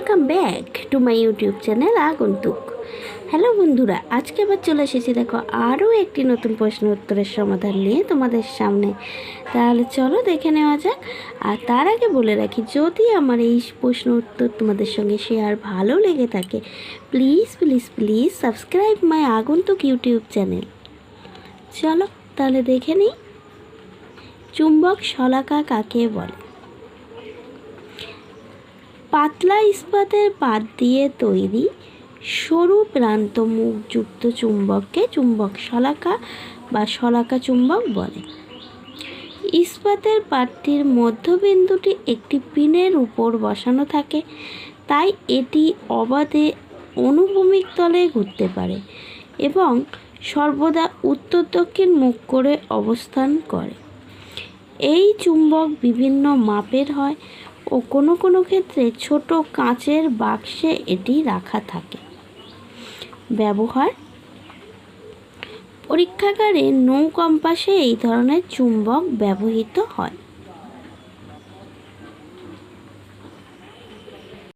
Welcome back to my YouTube channel আগন্তুক hello বন্ধুরা, আজকে আবার চলে এসেছি। দেখো আরও একটি নতুন প্রশ্ন উত্তরের সমাধান নিয়ে তোমাদের সামনে। তাহলে চলো দেখে নেওয়া যাক। আর তার আগে বলে রাখি, যদি আমার এই প্রশ্ন উত্তর তোমাদের সঙ্গে শেয়ার ভালো লেগে থাকে please please please subscribe my আগন্তুক ইউটিউব চ্যানেল চলো, তাহলে দেখে নিই। চুম্বক শলাকা কাকে বলে? পাতলা ইস্পাতের পাত দিয়ে তৈরি সরু প্রান্ত মুখযুক্ত চুম্বককে চুম্বক শলাকা বা শলাকা চুম্বক বলে। ইস্পাতের পাতটির মধ্যবিন্দুটি একটি পিনের উপর বসানো থাকে, তাই এটি অবাধে অনুভূমিক তলে ঘুরতে পারে এবং সর্বদা উত্তর দক্ষিণ মুখ করে অবস্থান করে। এই চুম্বক বিভিন্ন মাপের হয় ও কোনো কোনো ক্ষেত্রে ছোট কাঁচের বাক্সে এটি রাখা থাকে। ব্যবহার পরীক্ষাগারে নৌ কম্পাসে এই ধরনের চুম্বক ব্যবহৃত হয়।